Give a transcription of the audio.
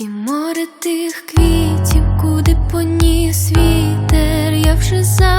І море тих квітів, куди поніс вітер, я вже за.